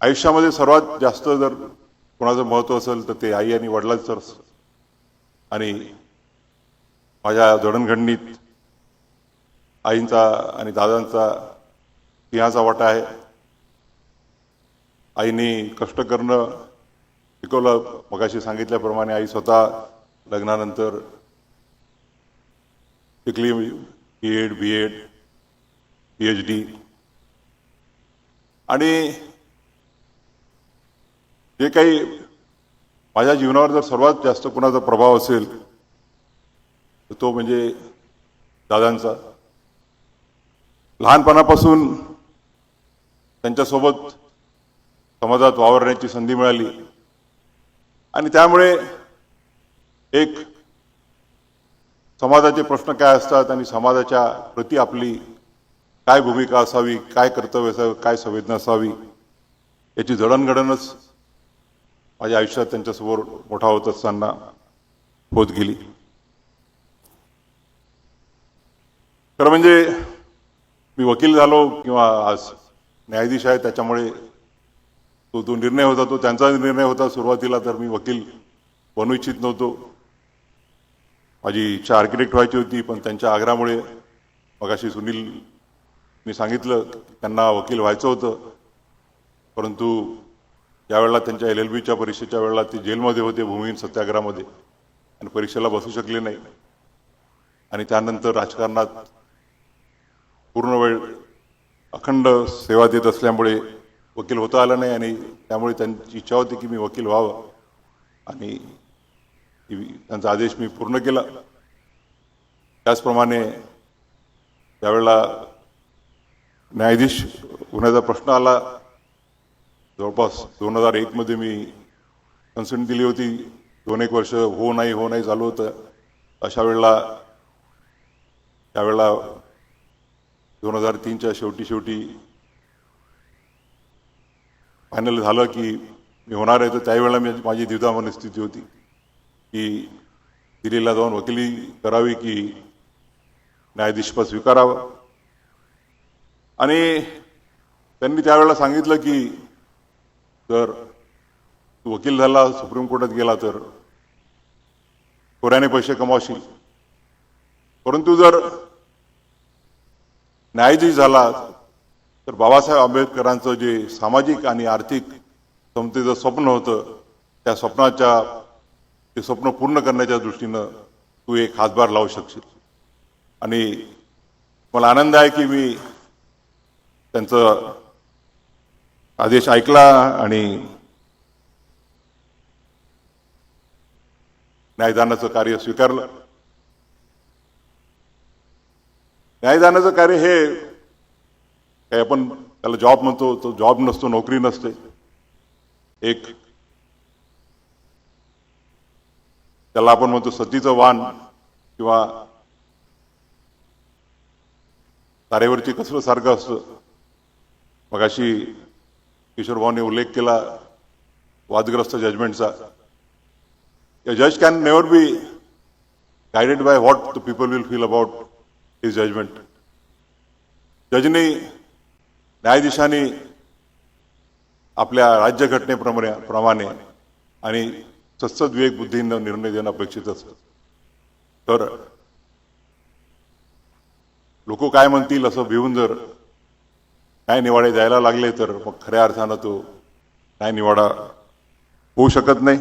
आयुष्यामध्ये सर्वात जास्त जर कोणाचं महत्त्व असेल तर ते आई आणि वडिलांचं आणि माझ्या जडणघडणीत आईंचा आणि दादांचा सिंहाचा वाटा आहे. आईने कष्ट करणं शिकवलं मगाशी सांगितल्याप्रमाणे आई स्वतः लग्नानंतर शिकली B Ed B Ed P H D आणि जे काही माझ्या जीवनावर जर सर्वात जास्त कोणाचा प्रभाव असेल तर तो म्हणजे दादांचा. लहानपणापासून त्यांच्यासोबत समाजात वावरण्याची संधी मिळाली. आणि त्यामुळे एक समाजाचे प्रश्न काय असतात आणि समाजाच्या प्रती आपली काय भूमिका असावी काय कर्तव्य असावं काय संवेदना असावी याची जडणघडणच माझ्या आयुष्यात त्यांच्यासमोर मोठा होत असताना होत गेली. खरं म्हणजे मी वकील झालो किंवा आज न्यायाधीश आहे त्याच्यामुळे तो जो निर्णय होता तो त्यांचा निर्णय होता. सुरुवातीला तर मी वकील बनू इच्छित नव्हतो. माझी इच्छा आर्किटेक्ट व्हायची होती पण त्यांच्या आग्रहामुळे मगाशी सुनील मी सांगितलं त्यांना वकील व्हायचं होतं. परंतु यावेळेला त्यांच्या एल एल बीच्या परीक्षेच्या वेळेला ते जेलमध्ये होते भूमिहीन सत्याग्रहामध्ये. आणि परीक्षेला बसू शकले नाही. आणि त्यानंतर राजकारणात पूर्ण वेळ अखंड सेवा देत असल्यामुळे वकील होता आला नाही आणि त्यामुळे त्यांची इच्छा होती की मी वकील व्हावं. आणि त्यांचा आदेश मी पूर्ण केला. त्याचप्रमाणे त्यावेळेला न्यायाधीश होण्याचा प्रश्न आला. जवळपास दोन हजार एकमध्ये मी कन्सर्न दिली होती. दोन एक वर्ष हो नाही हो नाही चालू होतं. अशा वेळेला त्यावेळेला दोन हजार तीनच्या शेवटी शेवटी फायनल झालं की मी होणार आहे. तर त्यावेळेला मी माझी द्विधा मनस्थिती होती की दिल्लीला जाऊन वकिली करावी की न्यायाधीशपद स्वीकारावं. आणि त्यांनी त्यावेळेला सांगितलं की जर तू वकील झाला सुप्रीम कोर्टात गेला तर चोऱ्याने पैसे कमावशील. परंतु जर न्यायाधीश झाला तर बाबासाहेब आंबेडकरांचं जे सामाजिक आणि आर्थिक समतेचं स्वप्न होतं त्या स्वप्नाच्या ते स्वप्न पूर्ण करण्याच्या दृष्टीनं तू एक हातभार लावू शकशील. आणि मला आनंद आहे की मी त्यांचं आदेश ऐकला आणि न्यायदानाचं कार्य स्वीकारलं. न्यायदानाचं कार्य हे काही आपण त्याला जॉब म्हणतो तो जॉब नसतो नोकरी नसते. एक त्याला आपण म्हणतो सतीचं वाण किंवा तारेवरची कसलं सारखं असतं. मगाशी अशी किशोरभाऊने उल्लेख केला वादग्रस्त जजमेंटचा जज can never be guided by what the people will feel about his judgement जजने न्यायाधीशांनी आपल्या राज्यघटनेप्रमाणे प्रमाणे आणि सत्सद विवेक बुद्धीनं निर्णय देणं अपेक्षित असतं तर लोक काय म्हणतील असं भिवून जर काय निवाडे द्यायला लागले तर मग खऱ्या अर्थानं तो काय निवाडा होऊ शकत नाही.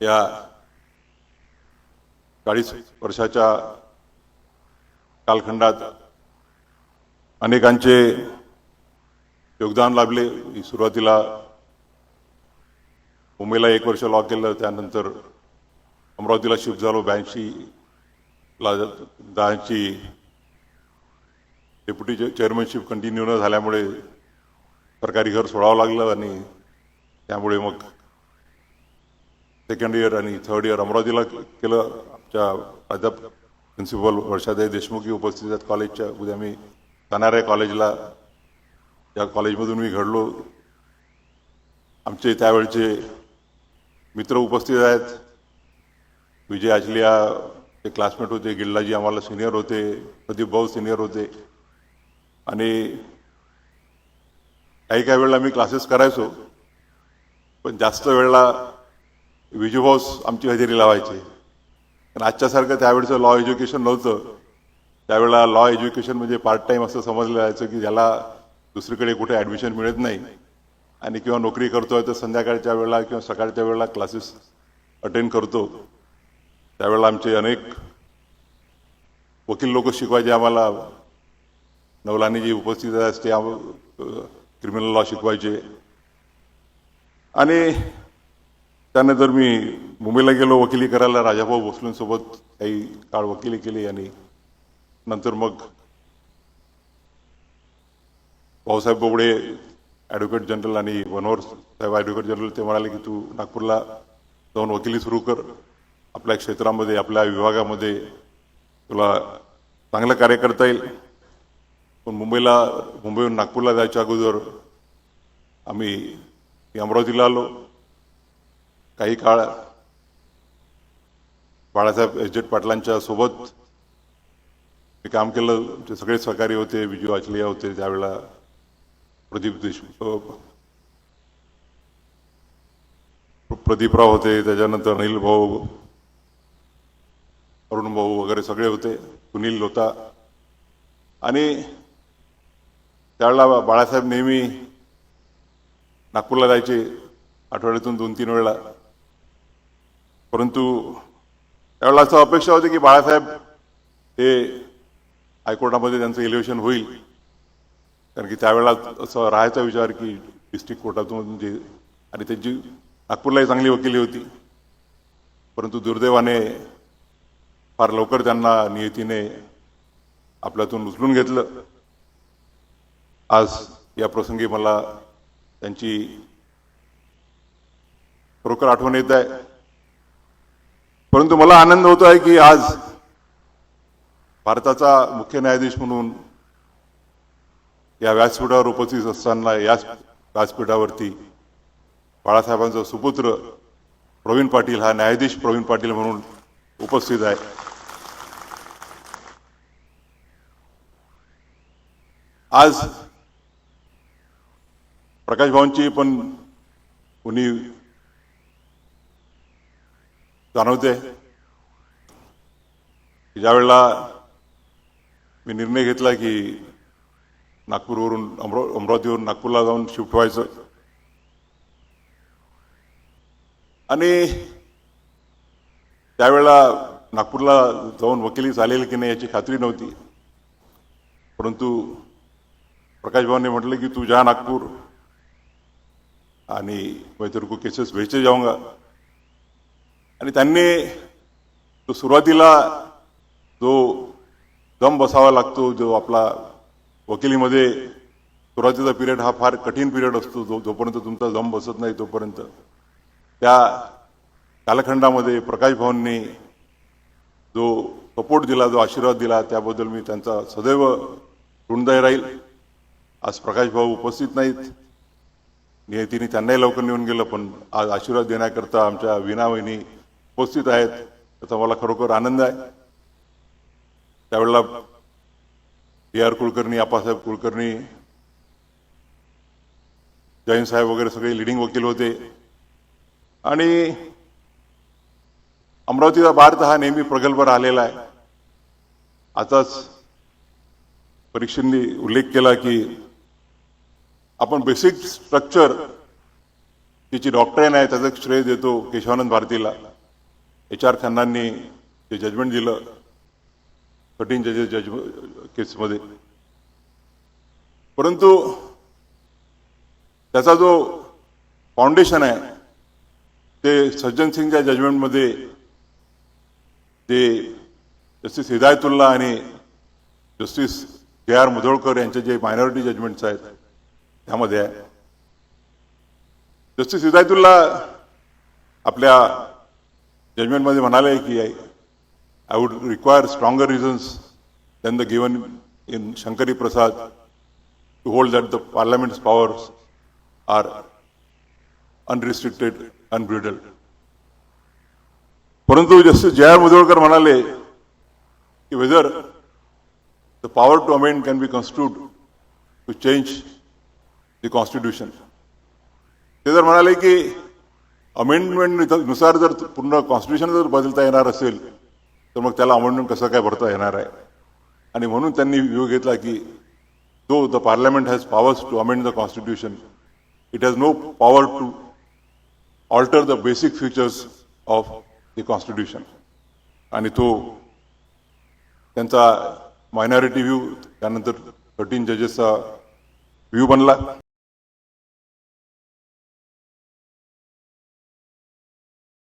या चाळीस वर्षाच्या कालखंडात अनेकांचे योगदान लाभले. सुरुवातीला मुंबईला एक वर्ष लॉ केलं त्यानंतर अमरावतीला शिफ्ट झालो. ब्याऐंशी ला दहाची डेप्युटी चेअरमनशिप कंटिन्यू न झाल्यामुळे सरकारी घर सोडावं लागलं आणि त्यामुळे मग सेकंड इयर आणि थर्ड इयर अमरावतीला केलं आमच्या प्राध्याप प्रिन्सिपल वर्षादय देशमुखी उपस्थित आहेत कॉलेजच्या. उद्या मी जाणार आहे कॉलेजला. या कॉलेजमधून मी घडलो. आमचे त्यावेळचे मित्र उपस्थित आहेत. विजय आचलिया ते क्लासमेट होते. गिल्लाजी आम्हाला सिनियर होते. प्रदीप भाऊ सिनियर होते. आणि काही काही वेळेला मी क्लासेस करायचो पण जास्त वेळेला विजूभाऊस आमची हजेरी लावायची. पण आजच्यासारखं त्यावेळेचं लॉ एज्युकेशन नव्हतं. त्यावेळेला लॉ एज्युकेशन म्हणजे पार्ट टाईम असं समजलं जायचं की ज्याला दुसरीकडे कुठे ॲडमिशन मिळत नाही आणि किंवा नोकरी करतोय तर संध्याकाळच्या वेळेला किंवा सकाळच्या वेळेला क्लासेस अटेंड करतो. त्यावेळेला आमचे अनेक वकील लोक शिकवायचे आम्हाला. नवलानी जी उपस्थित असते क्रिमिनल लॉ शिकवायचे. आणि त्यानंतर मी मुंबईला गेलो वकिली करायला राजाभाऊ भोसलेंसोबत काही काळ वकिली केली आणि नंतर मग भाऊसाहेब बोबडे ॲडव्होकेट जनरल आणि मनोहर साहेब ॲडव्होकेट जनरल ते म्हणाले की तू नागपूरला जाऊन वकिली सुरू कर. आपल्या क्षेत्रामध्ये आपल्या विभागामध्ये तुला चांगलं कार्य करता येईल. पण मुंबईला मुंबईहून नागपूरला जायच्या अगोदर आम्ही अमरावतीला आलो. काही काळ बाळासाहेब एजेट पाटलांच्या सोबत मी काम केलं. ते सगळे सहकारी होते विजू आचलिया होते त्यावेळेला प्रदीप देशमुख प्रदीपराव होते त्याच्यानंतर अनिल भाऊ अरुण भाऊ वगैरे सगळे होते. सुनील होता आणि त्यावेळेला बाळासाहेब नेहमी नागपूरला जायचे आठवड्यातून दोन तीन वेळा परंतु त्यावेळेला असं अपेक्षा होती की बाळासाहेब हे हायकोर्टामध्ये त्यांचं इलेक्शन होईल. कारण की त्यावेळेला असं राहायचा विचार की डिस्ट्रिक्ट कोर्टातून जे आणि त्यांची नागपूरलाही चांगली वकिली होती. परंतु दुर्दैवाने फार लवकर त्यांना नियतीने आपल्यातून उचलून घेतलं. आज या प्रसंगी मला त्यांची खरोखर आठवण येत आहे. परंतु मला आनंद होतो आहे की आज भारताचा मुख्य न्यायाधीश म्हणून या व्यासपीठावर उपस्थित असताना याच व्यासपीठावरती बाळासाहेबांचा सुपुत्र प्रवीण पाटील हा न्यायाधीश प्रवीण पाटील म्हणून उपस्थित आहे. आज प्रकाश भाऊंची पण कुणी जाणवते. ज्यावेळेला ज्या वेळेला मी निर्णय घेतला की नागपूरवरून अमराव अमरावतीवरून नागपूरला जाऊन शिफ्ट व्हायचं. आणि त्यावेळेला नागपूरला जाऊन वकिली चालेल की नाही याची खात्री नव्हती. परंतु प्रकाश भाऊने म्हटलं की तू जा नागपूर. आणि मैं तेरे को केसेस भेजते जाऊंगा आणि त्यांनी तो सुरुवातीला जो दम बसावा लागतो जो आपला वकिलीमध्ये सुरुवातीचा पिरियड हा फार कठीण पिरियड असतो जो जोपर्यंत तुमचा दम बसत नाही तोपर्यंत. त्या कालखंडामध्ये प्रकाश भाऊंनी जो सपोर्ट दिला जो आशीर्वाद दिला त्याबद्दल मी त्यांचा सदैव ऋणदाय राहील. आज प्रकाश भाऊ उपस्थित नाहीत. नियतीने त्यांनाही लवकर निघून गेलं पण आज आशीर्वाद देण्याकरता आमच्या विना वहिनी उपस्थित आहेत त्याचा मला खरोखर आनंद आहे. त्यावेळेला बी आर कुलकर्णी आप्पासाहेब कुलकर्णी जैन साहेब वगैरे सगळे लिडिंग वकील होते. आणि अमरावतीचा भारत हा नेहमी प्रगल्भ राहिलेला आहे. आताच परीक्षेने उल्लेख केला की आपण बेसिक स्ट्रक्चर तिची डॉक्टरेन आहे त्याचं श्रेय देतो केशवानंद भारतीला. एच आर खन्नांनी जे जजमेंट दिलं थर्टीन जजेस जज केसमध्ये परंतु त्याचा जो फाउंडेशन आहे ते सज्जन सिंगच्या जजमेंटमध्ये ते जस्टिस हिदायतुल्ला आणि जस्टिस के आर मुधोळकर यांचे जे मायनॉरिटी जजमेंट्स आहेत त्यामध्ये आहे जस्टिस हिदायतुल्ला आपल्या जजमेंटमध्ये म्हणाले की I would require stronger reasons than the given in Shankari Prasad to hold that the parliament's powers are unrestricted unbridled परंतु जस्टिस जयार आर मुधोळकर म्हणाले की whether the power to amend can be constitute to change the constitution ते जर म्हणाले की अमेंडमेंटनुसार जर पूर्ण constitution जर बदलता येणार असेल तर मग त्याला अमेंडमेंट कसं काय भरता येणार आहे? आणि म्हणून त्यांनी व्ह्यू घेतला की though the parliament has powers to amend the constitution it has no power to alter the basic features of the constitution आणि तो त्यांचा मायनॉरिटी व्ह्यू त्यानंतर थर्टीन जजेसचा व्ह्यू बनला.